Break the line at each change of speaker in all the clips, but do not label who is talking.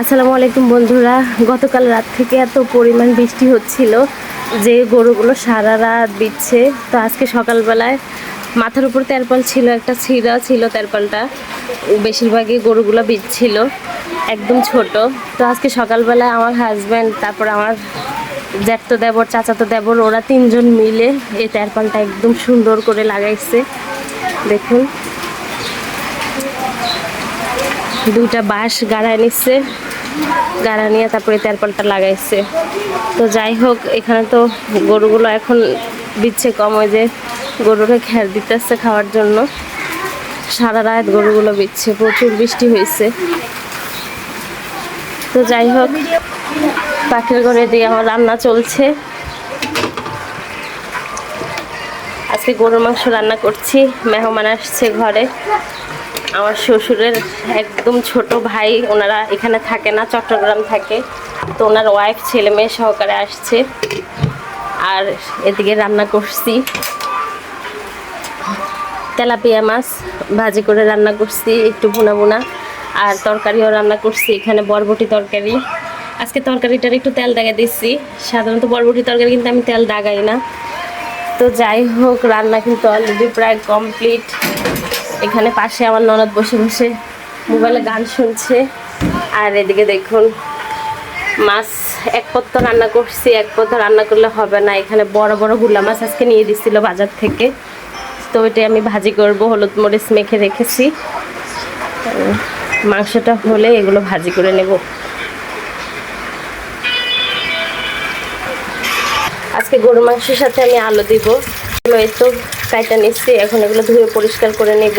আসসালামু আলাইকুম বন্ধুরা। গতকাল রাত থেকে এত পরিমাণ বৃষ্টি হচ্ছিল যে গরুগুলো সারা রাত বিচ্ছে তো আজকে সকালবেলায় মাথার উপর তেরপাল ছিল, একটা ছিঁড়া ছিল তেরপালটা। বেশিরভাগই গরুগুলো বিচ্ছিল একদম ছোট। তো আজকে সকালবেলায় আমার হাজব্যান্ড তারপর আমার জ্যাঠতো দেবর, চাচাতো দেবর, ওরা তিনজন মিলে এই তেরপালটা একদম সুন্দর করে লাগাইছে। দেখুন। দুইটা বাঁশ গাড়ায় নিচ্ছে। গাড়া নিয়ে তারপরে তেরপালটা লাগাইছে। তো যাই হোক, এখানে তো গরুগুলো এখন দিচ্ছে কম, ওই যে গরুরে খের দিতেছে খাওয়ার জন্য। সারা রাত গরুগুলো বিচ্ছে প্রচুর বৃষ্টি হয়েছে তো যাই হোক, পাখির ঘরে দিয়ে আমার রান্না চলছে। আজকে গরুর মাংস রান্না করছি, মেহমান আসছে ঘরে। আমার শ্বশুরের একদম ছোট ভাই, ওনারা এখানে থাকে না, চট্টগ্রাম থাকে। তো ওনার ওয়াইফ ছেলে মেয়ে সহকারে আসছে। আর এদিকে রান্না করছি। তেলাপিয়া মাছ ভাজি করে রান্না করছি, একটু ভুনা ভুনা। আর তরকারিও রান্না করছি, এখানে বরবটি তরকারি। আজকে তরকারিটার একটু তেল দাগা দিচ্ছি। সাধারণত বরবটি তরকারি কিন্তু আমি তেল দাগাই না। তো যাই হোক, রান্না কিন্তু অলরেডি প্রায় কমপ্লিট এখানে পাশে আমার ননদ বসে বসে মোবাইলে গান শুনছে। আর এদিকে দেখুন, মাছ এক পত্র রান্না করছি, এক পত্র রান্না করলে হবে না। এখানে বড় বড়গুলা মাছ আজকে নিয়ে দিছিল বাজার থেকে। তো ওইটাই আমি ভাজি করব, হলুদ মরিচ মেখে রেখেছি। মাংসটা হলে এগুলো ভাজি করে নেব। আজকে গরু মাংসের সাথে আমি আলু দিব। এই তো কাইটা নিচ্ছি, এখন এগুলো ধুয়ে পরিষ্কার করে নেব।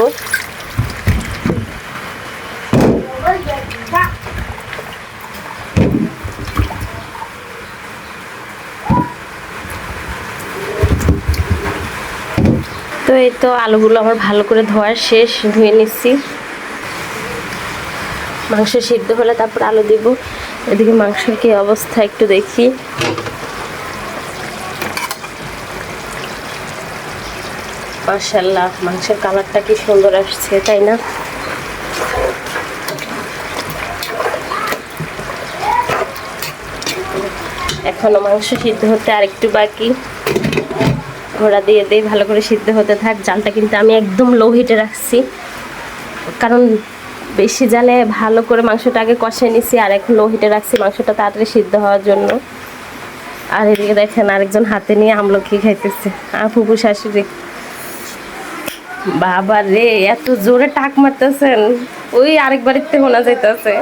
তো এই তো আলুগুলো আমার ভালো করে ধোয়ার শেষ, ধুয়ে নিচ্ছি। মাংস সিদ্ধ হলে তারপর আলু দিব। এদিকে মাংসের কি অবস্থা একটু দেখি। মার্শাল্লাহ মাংসের কালারটা কি সুন্দর আসছে, তাই না? এখনও মাংস সিদ্ধ হতে আর একটু বাকি। ঘোড়া দিয়ে দিয়ে ভালো করে সিদ্ধ হতে থাক, জালটা কিন্তু আমি একদম লো হিটে রাখছি। কারণ বেশি জালে ভালো করে মাংসটা আগে কষে নিছি, আর এখন লো হিটে রাখছি মাংসটা তাড়াতাড়ি সিদ্ধ হওয়ার জন্য। আর এদিকে দেখেন আরেকজন হাতে নিয়ে আমলকি খাইতেছে। আর ফুপু শাশুড়ি। বাবা রে এত জোরে টাক মারতেছেন। ওই আরেকবার থেকে হোনা যাইতেছে।